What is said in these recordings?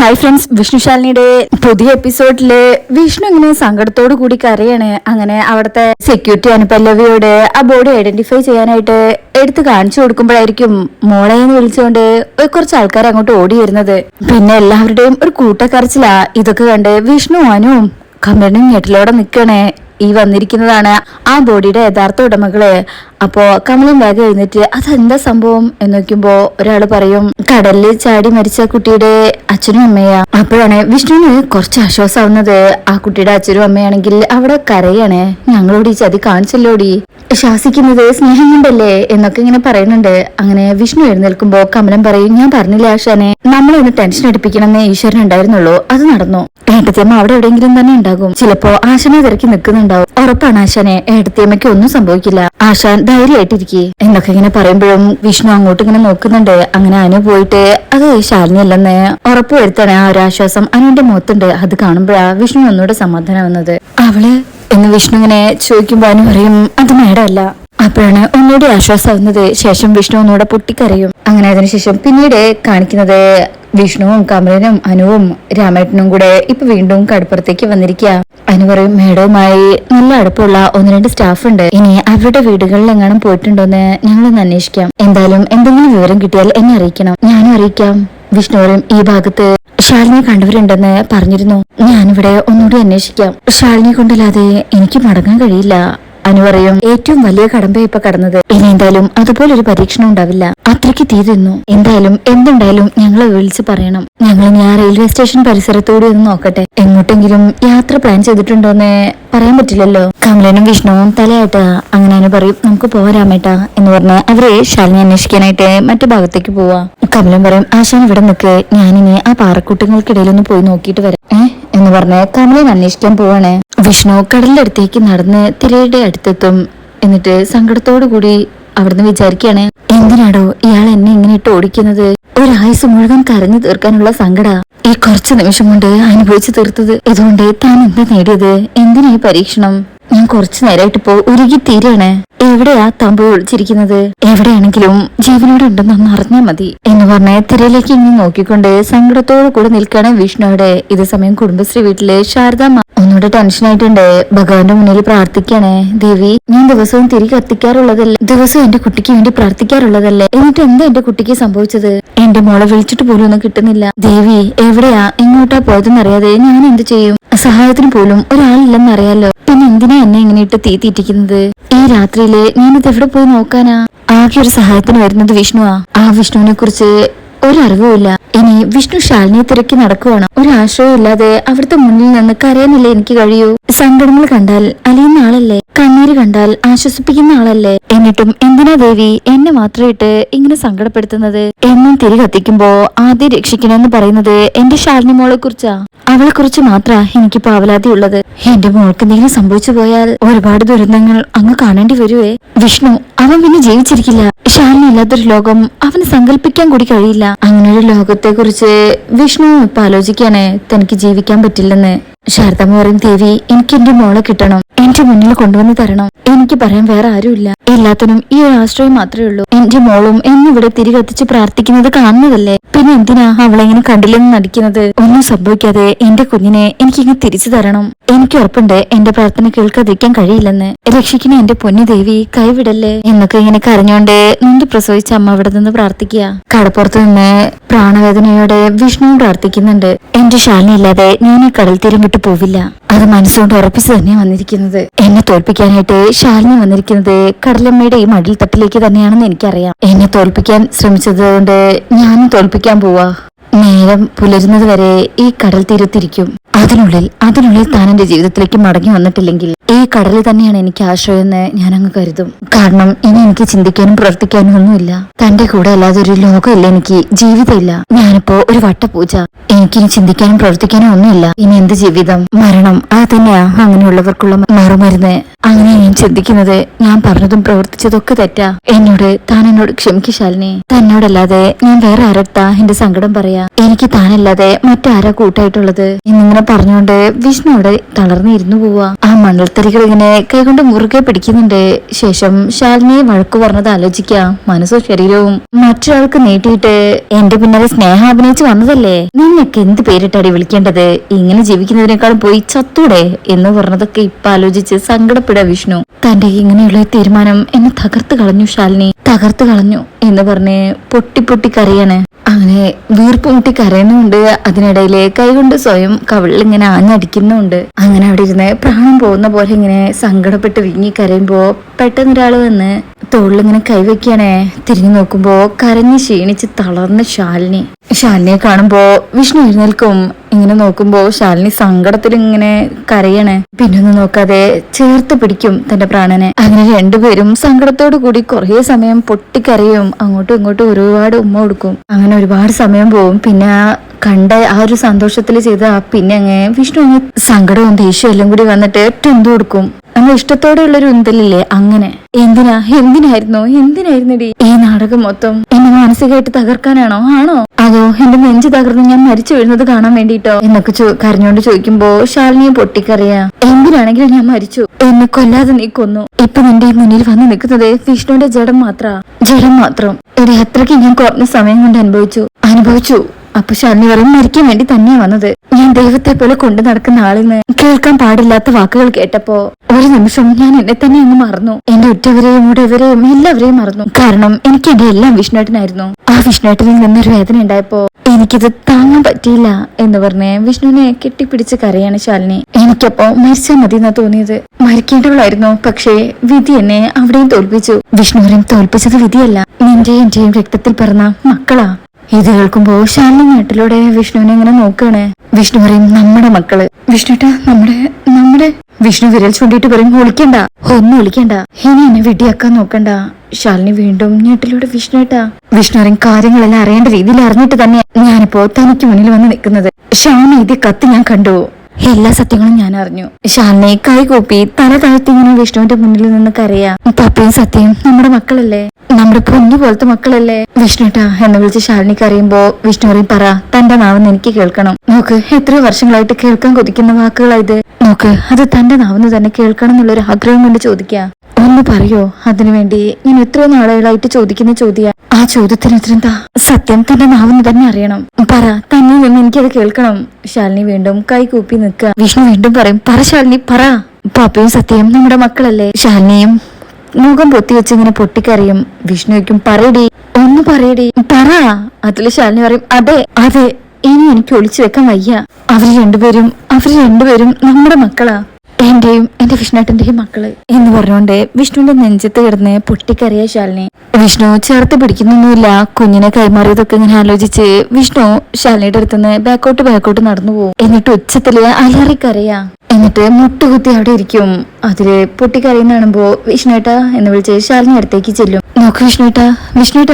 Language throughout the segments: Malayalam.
ഹായ് ഫ്രണ്ട്സ് വിഷ്ണുശാലിനിയുടെ പുതിയ എപ്പിസോഡിൽ വിഷ്ണു ഇങ്ങനെ സങ്കടത്തോടു കൂടി കരയാണ്. അങ്ങനെ അവിടുത്തെ സെക്യൂരിറ്റി അനുപല്ലവിയോട് ആ ബോഡി ഐഡന്റിഫൈ ചെയ്യാനായിട്ട് എടുത്ത് കാണിച്ചു കൊടുക്കുമ്പോഴായിരിക്കും മോളെ എന്ന് വിളിച്ചുകൊണ്ട് കുറച്ച് ആൾക്കാർ അങ്ങോട്ട് ഓടി വരുന്നത്. പിന്നെ എല്ലാവരുടെയും ഒരു കൂട്ടക്കരച്ചിലാ ഇതൊക്കെ കണ്ട് വിഷ്ണു അനുവും കമ്പനും ഞെട്ടിലോടെ നിൽക്കണേ ഈ വന്നിരിക്കുന്നതാണ് ആ ബോഡിയുടെ യഥാർത്ഥ ഉടമകൾ. അപ്പോ കമലം വേഗം എഴുന്നേറ്റ് അതെന്താ സംഭവം? എന്ന് നോക്കുമ്പോ ഒരാൾ പറയും കടലിൽ ചാടി മരിച്ച കുട്ടിയുടെ അച്ഛനും അമ്മയാ. അപ്പോഴാണ് വിഷ്ണുവിന് കുറച്ച് ആശ്വാസമാവുന്നത് ആ കുട്ടിയുടെ അച്ഛനും അമ്മയാണെങ്കിൽ അവിടെ കരയാണ്. ഞങ്ങളോട് ഈ ചതി കാണിച്ചല്ലോടി? ശാസിക്കുന്നത് സ്നേഹം കൊണ്ടല്ലേ? എന്നൊക്കെ ഇങ്ങനെ പറയുന്നുണ്ട്. അങ്ങനെ വിഷ്ണു എഴുന്നേൽക്കുമ്പോ കമലം പറയും ഞാൻ പറഞ്ഞില്ല ആശാനെ. നമ്മളൊന്ന് ടെൻഷൻ അടിപ്പിക്കണമെന്നേ ഈശ്വരൻ ഉണ്ടായിരുന്നുള്ളൂ. അത് നടന്നു. ഏട്ടത്തിയമ്മ അവിടെ എവിടെയെങ്കിലും തന്നെ ഉണ്ടാകും. ചിലപ്പോ ആശാനെ തിരക്കി നിൽക്കുന്നുണ്ടാവും. ഉറപ്പാണ് ആശാനെ. ഏട്ടത്തിയമ്മയ്ക്ക് ഒന്നും സംഭവിക്കില്ല. ആശാൻ ധൈര്യമായിട്ടിരിക്കെ. എന്നൊക്കെ ഇങ്ങനെ പറയുമ്പോഴും വിഷ്ണു അങ്ങോട്ട് ഇങ്ങനെ നോക്കുന്നുണ്ട്. അങ്ങനെ അനു പോയിട്ട് അത് ശാലിനി അല്ലെന്ന് ഉറപ്പ് വരുത്തണേ ആ ഒരു ആശ്വാസം അനുവിന്റെ മുഖത്തുണ്ട്. അത് കാണുമ്പോഴാ വിഷ്ണു ഒന്നുകൂടെ സമാധാനമാവുന്നത് അവൾ എന്ന് വിഷ്ണു ഇങ്ങനെ ചോദിക്കുമ്പോ അനു പറയും അത് മേടമല്ല അപ്പോഴാണ് ഒന്നുകൂടി ആശ്വാസമാവുന്നത്. ശേഷം വിഷ്ണു ഒന്നുകൂടെ പൊട്ടിക്കറിയും അങ്ങനെ അതിനുശേഷം പിന്നീട് കാണിക്കുന്നത് വിഷ്ണുവും കമലനും അനുവും രാമേട്ടനും കൂടെ ഇപ്പൊ വീണ്ടും കടപ്പുറത്തേക്ക് വന്നിരിക്കുക അനു പറയും മേഡവുമായി നല്ല അടുപ്പമുള്ള ഒന്ന് രണ്ട് സ്റ്റാഫ് ഉണ്ട്. ഇനി അവരുടെ വീടുകളിൽ എങ്ങാനും പോയിട്ടുണ്ടോന്ന് ഞങ്ങളൊന്ന് അന്വേഷിക്കാം. എന്തായാലും എന്തെങ്കിലും വിവരം കിട്ടിയാൽ എന്നെ അറിയിക്കണം. ഞാനും അറിയിക്കാം. വിഷ്ണു പറയും ഈ ഭാഗത്ത് ഷാലിനെ കണ്ടവരുണ്ടെന്ന് പറഞ്ഞിരുന്നു. ഞാനിവിടെ ഒന്നുകൂടി അന്വേഷിക്കാം. ഷാലിനെ കൊണ്ടല്ലാതെ എനിക്ക് മടങ്ങാൻ കഴിയില്ല. അനു പറയും ഏറ്റവും വലിയ കടമ്പ ഇപ്പൊ കടന്നത്. ഇനി എന്തായാലും അതുപോലെ ഒരു പരീക്ഷണം ഉണ്ടാവില്ല. അത്രയ്ക്ക് തീ തിന്നു. എന്തായാലും എന്തുണ്ടായാലും ഞങ്ങളെ വിളിച്ച് പറയണം. ഞങ്ങൾ ആ റെയിൽവേ സ്റ്റേഷൻ പരിസരത്തോടെ ഒന്ന് നോക്കട്ടെ. എങ്ങോട്ടെങ്കിലും യാത്ര പ്ലാൻ ചെയ്തിട്ടുണ്ടോന്ന് പറയാൻ പറ്റില്ലല്ലോ. കമലനും വിഷ്ണുവും തലയായിട്ട് അങ്ങനെ അനു പറയും നമുക്ക് പോരാമേട്ടാ എന്ന് പറഞ്ഞ് അവരെ ശാലിനി അന്വേഷിക്കാനായിട്ട് മറ്റു ഭാഗത്തേക്ക് പോവാ. കമലൻ പറയും ആശാൻ ഇവിടെ നിൽക്ക് ഞാനിനി ആ പാറക്കൂട്ടങ്ങൾക്കിടയിൽ ഒന്ന് പോയി നോക്കിയിട്ട് വരാം. ഏ? എന്ന് പറഞ്ഞ് കമലൻ അന്വേഷിക്കാൻ പോവാണ്. വിഷ്ണു കടലിന്റെ അടുത്തേക്ക് നടന്ന് തിരയുടെ അടുത്തെത്തും. എന്നിട്ട് സങ്കടത്തോടു കൂടി അവിടുന്ന് വിചാരിക്കുകയാണ് എന്തിനാടോ ഇയാൾ എന്നെ ഇങ്ങനെ ഇട്ട് ഓടിക്കുന്നത്? ഒരായുസ് മുഴുവൻ കരഞ്ഞു തീർക്കാനുള്ള സങ്കട. ഈ കുറച്ചു നിമിഷം കൊണ്ട് അനുഭവിച്ചു തീർത്തത്. ഇതുകൊണ്ട് താൻ എന്താ നേടിയത്? എന്തിനാ ഈ പരീക്ഷണം? ഞാൻ കുറച്ചു നേരമായിട്ട് പോ ഉരുകി തീരാണ്. എവിടെയാ തമ്പ് ഒളിച്ചിരിക്കുന്നത്? എവിടെയാണെങ്കിലും ജീവനോടെ ഉണ്ടെന്ന് ഒന്ന് അറിഞ്ഞാ മതി. എന്ന് പറഞ്ഞ തിരയിലേക്ക് ഇങ്ങനെ നോക്കിക്കൊണ്ട് സങ്കടത്തോടു കൂടെ നിൽക്കുകയാണ് വിഷ്ണുവിടെ ഇതേ സമയം കുടുംബശ്രീ വീട്ടിലെ ശാരദ ഒന്നുകൂടെ ടെൻഷൻ ആയിട്ടുണ്ട്. ഭഗവാന്റെ മുന്നിൽ പ്രാർത്ഥിക്കണേ ദേവി ഞാൻ ദിവസവും തിരികെ കത്തിക്കാറുള്ളതല്ലേ ദിവസവും എന്റെ കുട്ടിക്ക് വേണ്ടി പ്രാർത്ഥിക്കാറുള്ളതല്ലേ? എന്നിട്ട് എന്താ എന്റെ കുട്ടിക്ക് സംഭവിച്ചത്? എന്റെ മോളെ വിളിച്ചിട്ട് പോലും ഒന്നും കിട്ടുന്നില്ല. ദേവി എവിടെയാ? എങ്ങോട്ടാ പോയതെന്നറിയാതെ ഞാൻ എന്ത് ചെയ്യും? സഹായത്തിന് പോലും ഒരാളില്ലെന്നറിയാലോ. പിന്നെ എന്തിനാ എന്നെ ഇങ്ങനെ ഇട്ട് തീ ഈ രാത്രിയിൽ ഞാനിത് എവിടെ പോയി നോക്കാനാ? ആകെ ഒരു സഹായത്തിന് വരുന്നത് വിഷ്ണുവാ. ആ വിഷ്ണുവിനെ കുറിച്ച് ഒരറിവുമില്ല ഇനി വിഷ്ണു ശാലിനിയെ തിരക്കി നടക്കുവാണ്. ഒരാശ്രയം ഇല്ലാതെ അവിടുത്തെ മുന്നിൽ നിന്ന് കരയാനല്ലേ എനിക്ക് കഴിയൂ? സങ്കടങ്ങൾ കണ്ടാൽ അലിയുന്ന ആളല്ലേ? കണ്ണീര് കണ്ടാൽ ആശ്വസിപ്പിക്കുന്ന ആളല്ലേ? എന്നിട്ടും എന്തിനാ ദേവി എന്നെ മാത്രം ഇട്ട് ഇങ്ങനെ സങ്കടപ്പെടുത്തുന്നത്? എന്നും തിരി കത്തിക്കുമ്പോ ആദ്യം രക്ഷിക്കണമെന്ന് പറയുന്നത് എന്റെ ശാലിനി മോളെ കുറിച്ചാ അവളെ കുറിച്ച് മാത്ര എനിക്കിപ്പോ അവലാതി ഉള്ളത് എന്റെ മോൾക്ക് എന്തെങ്കിലും സംഭവിച്ചു പോയാൽ ഒരുപാട് ദുരന്തങ്ങൾ അങ്ങ് കാണേണ്ടി വരുവേ. വിഷ്ണു അവൻ പിന്നെ ജീവിച്ചിരിക്കില്ല. ശാലിനി ഇല്ലാത്തൊരു ലോകം അവന് സങ്കല്പിക്കാൻ കൂടി കഴിയില്ല. അങ്ങനെ ഒരു ലോകത്തെ കുറിച്ച് വിഷ്ണു ഇപ്പൊ ആലോചിക്കാനേ തനിക്ക് ജീവിക്കാൻ പറ്റില്ലെന്ന്. ശാരദമ്മ പറയും ദേവി എനിക്ക് എന്റെ മോളെ കിട്ടണം. എന്റെ മുന്നിൽ കൊണ്ടുവന്ന് തരണം. എനിക്ക് പറയാൻ വേറെ ആരുമില്ല. എല്ലാത്തിനും ഈ ഒരു ആശ്രയം മാത്രമേ ഉള്ളൂ. എന്റെ മോളും എന്നിവിടെ തിരി കത്തിച്ച് പ്രാർത്ഥിക്കുന്നത് കാണുന്നതല്ലേ? പിന്നെ എന്തിനാ അവളെങ്ങനെ കണ്ടില്ലെന്ന് നടിക്കുന്നത്? ഒന്നും സംഭവിക്കാതെ എന്റെ കുഞ്ഞിനെ എനിക്കിങ്ങനെ തിരിച്ചു തരണം. എനിക്ക് ഉറപ്പുണ്ട് എന്റെ പ്രാർത്ഥന കേൾക്കാതിരിക്കാൻ കഴിയില്ലെന്ന്. രക്ഷിക്കണ എന്റെ പൊന്നു ദേവി കൈവിടല്ലേ? എന്നൊക്കെ ഇങ്ങനെ കരഞ്ഞോണ്ട് നിന്റെ പ്രസവിച്ച അമ്മ അവിടെ നിന്ന് പ്രാർത്ഥിക്കുക. കടപ്പുറത്ത് നിന്ന് പ്രാണവേദനയോടെ വിഷ്ണു പ്രാർത്ഥിക്കുന്നുണ്ട്. എന്റെ ശാലിനി ഇല്ലാതെ ഞാൻ ഈ കടൽ തീരം വിട്ടു പോവില്ല. അത് മനസ്സുകൊണ്ട് ഉറപ്പിച്ച് തന്നെ വന്നിരിക്കുന്നത്. എന്നെ തോൽപ്പിക്കാനായിട്ട് ശാലിനി വന്നിരിക്കുന്നത് കടലമ്മയുടെ ഈ മടിൽ തട്ടിലേക്ക് തന്നെയാണെന്ന് എനിക്കറിയാം. എന്നെ തോൽപ്പിക്കാൻ ശ്രമിച്ചത് കൊണ്ട് ഞാനും തോൽപ്പിക്കാൻ പോവാ. നേരം പുലരുന്നത് വരെ ഈ കടൽ തീരത്തിരിക്കും. അതിനുള്ളിൽ അതിനുള്ളിൽ താൻ എന്റെ ജീവിതത്തിലേക്ക് മടങ്ങി വന്നിട്ടില്ലെങ്കിൽ ഈ കടലിൽ തന്നെയാണ് എനിക്ക് ആശ്രയെന്ന് ഞാൻ അങ്ങ് കരുതും. കാരണം ഇനി എനിക്ക് ചിന്തിക്കാനും പ്രവർത്തിക്കാനും ഒന്നുമില്ല. തന്റെ കൂടെ അല്ലാതെ ഒരു ലോകമില്ല എനിക്ക് ജീവിതമില്ല. ഞാനിപ്പോ ഒരു വട്ടപൂജ. എനിക്കിനി ചിന്തിക്കാനും പ്രവർത്തിക്കാനും ഒന്നുമില്ല. ഇനി എന്ത് ജീവിതം? മരണം അത് തന്നെയാ അങ്ങനെയുള്ളവർക്കുള്ള മറുമരുന്ന്. അങ്ങനെ ഞാൻ ചിന്തിക്കുന്നത് ഞാൻ പറഞ്ഞതും പ്രവർത്തിച്ചതൊക്കെ തെറ്റാ. എന്നോട് താൻ എന്നോട് ക്ഷമിക്ക് ശാലിനി. തന്നോടല്ലാതെ ഞാൻ വേറെ ആരടുത്താ എന്റെ സങ്കടം പറയാ? എനിക്ക് താനല്ലാതെ മറ്റാരാ കൂട്ടായിട്ടുള്ളത്? എന്നിങ്ങനെ പറഞ്ഞുകൊണ്ട് വിഷ്ണു അവിടെ തളർന്നിരുന്നു പോവാ. ആ മണൽത്തരികൾ ഇങ്ങനെ കൈകൊണ്ട് മുറുകെ പിടിക്കുന്നുണ്ട്. ശേഷം ശാലിനിയെ വഴക്കു പറഞ്ഞത് ആലോചിക്കാം. മനസ്സും ശരീരവും മറ്റൊരാൾക്ക് നീട്ടിയിട്ട് എന്റെ പിന്നാലെ സ്നേഹം അഭിനയിച്ച് വന്നതല്ലേ? നിന്നൊക്കെ എന്ത് പേരിട്ടാടി വിളിക്കേണ്ടത്? ഇങ്ങനെ ജീവിക്കുന്നതിനേക്കാളും പോയി ചത്തൂടെ എന്ന് പറഞ്ഞതൊക്കെ ഇപ്പൊ ആലോചിച്ച് സങ്കടപ്പെടുക വിഷ്ണു. തന്റെ ഇങ്ങനെയുള്ള തീരുമാനം എന്നെ തകർത്ത് കളഞ്ഞു ശാലിനി. തകർത്ത് കളഞ്ഞു എന്ന് പറഞ്ഞ് പൊട്ടി പൊട്ടി കരയാണ് അങ്ങനെ വീർപ്പുമുട്ടി കരയുന്നുണ്ട്. അതിനിടയിൽ കൈകൊണ്ട് സ്വയം കവിളിൽ ഇങ്ങനെ ആഞ്ഞടിക്കുന്നുണ്ട്. അങ്ങനെ അവിടെ ഇരുന്ന് പ്രാണം പോകുന്ന പോലെ ഇങ്ങനെ സങ്കടപ്പെട്ട് വിങ്ങി കരയുമ്പോ പെട്ടെന്ന് ഒരാൾ വന്ന് തോളിലിങ്ങനെ കൈവയ്ക്കണേ തിരിഞ്ഞു നോക്കുമ്പോ കരഞ്ഞ് ക്ഷീണിച്ച് തളർന്ന ശാലിനി. ശാലിനിയെ കാണുമ്പോ വിഷ്ണു എഴുന്നേൽക്കും. ഇങ്ങനെ നോക്കുമ്പോ ശാലിനി സങ്കടത്തിൽ ഇങ്ങനെ കരയണേ. പിന്നെ ഒന്നും നോക്കാതെ ചേർത്ത് പിടിക്കും തന്റെ പ്രാണനെ. അങ്ങനെ രണ്ടുപേരും സങ്കടത്തോടു കൂടി കുറേ സമയം പൊട്ടിക്കരയും. അങ്ങോട്ടും ഇങ്ങോട്ടും ഒരുപാട് ഉമ്മ കൊടുക്കും. അങ്ങനെ ഒരുപാട് സമയം പോവും. പിന്നെ കണ്ട ആ ഒരു സന്തോഷത്തിൽ ചെയ്ത പിന്നെ അങ്ങ് വിഷ്ണു സങ്കടവും ദേഷ്യവും എല്ലാം കൂടി വന്നിട്ട് ടെന്ത് കൊടുക്കും. നമ്മൾ ഇഷ്ടത്തോടെയുള്ള ഒരു ഉന്തലില്ലേ? അങ്ങനെ. എന്തിനാ? എന്തിനായിരുന്നു? എന്തിനായിരുന്നടി? ഈ നാടകം മൊത്തം എന്നെ മാനസികമായിട്ട് തകർക്കാനാണോ? ആണോ? അതോ എന്റെ നെഞ്ച് തകർന്ന് ഞാൻ മരിച്ചു വീഴുന്നത് കാണാൻ വേണ്ടിട്ടോ എന്നൊക്കെ കരഞ്ഞോണ്ട് ചോദിക്കുമ്പോ ശാലിനിയെ പൊട്ടിക്കറിയാ. എന്തിനാണെങ്കിലും ഞാൻ മരിച്ചു. എന്നെ കൊല്ലാതെ നീ കൊന്നു. ഇപ്പൊ നിന്റെ മുന്നിൽ വന്ന് നിൽക്കുന്നത് വിഷ്ണുവിന്റെ ജഡം മാത്ര. ജഡം മാത്രം. എടി അത്രയ്ക്ക് ഞാൻ കുറഞ്ഞ സമയം കൊണ്ട് അനുഭവിച്ചു. അനുഭവിച്ചു. അപ്പൊ ശാലിനി പറയും മരിക്കാൻ വേണ്ടി തന്നെയാ വന്നത്. ഞാൻ ദൈവത്തെ പോലെ കൊണ്ടു നടക്കുന്ന ആളിന്ന് കേൾക്കാൻ പാടില്ലാത്ത വാക്കുകൾ കേട്ടപ്പോ ഒരു നിമിഷം ഞാൻ എന്നെ തന്നെ ഒന്ന് മറന്നു. എന്റെ ഉറ്റവരെയും ഉടവരെയും എല്ലാവരെയും മറന്നു. കാരണം എനിക്ക് എന്റെ എല്ലാം വിഷ്ണുവേട്ടനായിരുന്നു. ആ വിഷ്ണുവേട്ടനിൽ നിന്നൊരു വേദന ഉണ്ടായപ്പോ എനിക്കിത് താങ്ങാൻ പറ്റിയില്ല എന്ന് പറഞ്ഞ് വിഷ്ണുവിനെ കെട്ടിപ്പിടിച്ച് കരയാണ് ശാലിനി. എനിക്കപ്പോ മരിച്ചാൽ മതി എന്നാ തോന്നിയത്. മരിക്കേണ്ടവളായിരുന്നു പക്ഷേ വിധി എന്നെ അവിടെയും തോൽപ്പിച്ചു. വിഷ്ണുവിനെയും തോൽപ്പിച്ചത് വിധിയല്ല. നിന്റെയും എന്റെയും രക്തത്തിൽ പിറന്ന മക്കളാ. ഇത് കേൾക്കുമ്പോ ശാലിനി നാട്ടിലൂടെ വിഷ്ണുവിനെ ഇങ്ങനെ നോക്കണേ. വിഷ്ണു പറയും നമ്മുടെ മക്കൾ. വിഷ്ണുട്ട നമ്മുടെ നമ്മുടെ. വിഷ്ണു വിരൽ ചൂണ്ടിയിട്ട് പറയും ഒളിക്കണ്ട ഒന്നും ഒളിക്കണ്ട ഇനി എന്നെ വെടിയാക്കാൻ നോക്കണ്ട. ശാലിനി വീണ്ടും ഞെട്ടിലൂടെ വിഷ്ണുട്ടാ വിഷ്ണു പറയും കാര്യങ്ങളെല്ലാം അറിയേണ്ട രീതിയിൽ അറിഞ്ഞിട്ട് തന്നെ ഞാനിപ്പോ തനിക്ക് മുന്നിൽ വന്ന് നിൽക്കുന്നത്. ഷാമി ഇത് കത്ത് ഞാൻ കണ്ടു. എല്ലാ സത്യങ്ങളും ഞാൻ അറിഞ്ഞു. ഷാലിനെ കൈ കൂപ്പി തല താഴ്ത്തി ഇങ്ങനെ വിഷ്ണുവിന്റെ മുന്നിൽ നിന്ന് കരയാ. പപ്പയും സത്യം നമ്മുടെ മക്കളല്ലേ? നമ്മുടെ പൊന്നു പോലത്തെ മക്കളല്ലേ? വിഷ്ണുട്ടാ എന്ന് വിളിച്ച് ശാലിനി കറിയുമ്പോ വിഷ്ണു പറയും പറ തന്റെ നാവെന്ന് എനിക്ക് കേൾക്കണം. നോക്ക് എത്രയോ വർഷങ്ങളായിട്ട് കേൾക്കാൻ കൊതിക്കുന്ന വാക്കുകളായത് നോക്ക് അത് തന്റെ നാവെന്ന് തന്നെ കേൾക്കണം എന്നുള്ളൊരു ആഗ്രഹം കൊണ്ട് ചോദിക്കാ. ഒന്ന് പറയോ? അതിനുവേണ്ടി ഞാൻ എത്രയോ നാളുകളായിട്ട് ചോദിക്കുന്ന ചോദ്യ ആ ചോദ്യത്തിന് ഉത്തരന്താ സത്യം തന്റെ നാവെന്ന് തന്നെ അറിയണം. പറ തന്നെ നിന്ന് എനിക്കത് കേൾക്കണം. ശാലിനി വീണ്ടും കൈ കൂപ്പി നിൽക്കുക വിഷ്ണു വീണ്ടും പറയും പറ ശാലിനി പറ. പാപ്പയും സത്യം നമ്മുടെ മക്കളല്ലേ? ശാലിനിയും മുഖം പൊത്തി വെച്ച് ഇങ്ങനെ പൊട്ടിക്കറിയും വിഷ്ണുവയ്ക്കും പറയടി. ഒന്ന് പറയടി. പറ. അതിൽ ശാലിനി പറയും അതെ അതെ. ഇനി എനിക്ക് ഒളിച്ചു വെക്കാൻ വയ്യ. അവർ രണ്ടുപേരും അവർ രണ്ടുപേരും നമ്മുടെ മക്കളാ. എന്റെയും എന്റെ വിഷ്ണുട്ടന്റെയും മക്കൾ എന്ന് പറഞ്ഞുകൊണ്ട് വിഷ്ണുവിന്റെ നെഞ്ചത്ത് കിടന്ന് പൊട്ടിക്കറിയ ശാലിനി. വിഷ്ണു ചേർത്ത് പിടിക്കുന്നൊന്നുമില്ല. കുഞ്ഞിനെ കൈമാറിയതൊക്കെ ഇങ്ങനെ ആലോചിച്ച് വിഷ്ണു ശാലിനിയുടെ അടുത്തുനിന്ന് ബാക്കോട്ട് ബാക്കോട്ട് നടന്നു പോകും എന്നിട്ട് ഉച്ചത്തിൽ അലറിക്കറിയാ എന്നിട്ട് മുട്ടുകുത്തി അവിടെ ഇരിക്കും. അതിൽ പൊട്ടിക്കറിയുന്ന കാണുമ്പോ വിഷ്ണുട്ട എന്ന് വിളിച്ച് ശാലിനി അടുത്തേക്ക് ചെല്ലും. നോക്ക് വിഷ്ണുട്ട വിഷ്ണുട്ട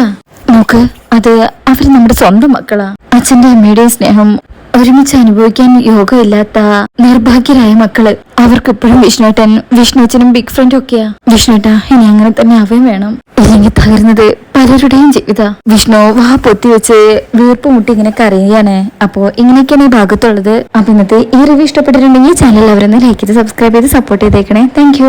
നോക്ക് അത് അവർ നമ്മുടെ സ്വന്തം മക്കളാ. അച്ഛന്റെ അമ്മയുടെയും സ്നേഹം ഒരുമിച്ച് അനുഭവിക്കാൻ യോഗമില്ലാത്ത നിർഭാഗ്യരായ മക്കൾ. അവർക്ക് ഇപ്പോഴും വിഷ്ണുട്ടൻ വിഷ്ണുച്ചനും ബിഗ് ഫ്രണ്ടും ഒക്കെയാ. വിഷ്ണുട്ട ഇനി അങ്ങനെ തന്നെ അവയും വേണം. ഇല്ലെങ്കിൽ തകർന്നത് പലരുടെയും ജീവിത. വിഷ്ണു വാ പൊത്തി വെച്ച് വീർപ്പ് മുട്ടി ഇങ്ങനെ കറിയുകയാണ് അപ്പോ ഇങ്ങനെയൊക്കെയാണ് ഈ ഭാഗത്തുള്ളത്. അപ്പൊ ഇന്നത്തെ ഈ റിവ്യൂ ഇഷ്ടപ്പെട്ടിട്ടുണ്ടെങ്കിൽ ചാനൽ അവരൊന്ന് ലൈക്ക് ചെയ്ത് സബ്സ്ക്രൈബ് ചെയ്ത് സപ്പോർട്ട് ചെയ്തേക്കണേ. താങ്ക്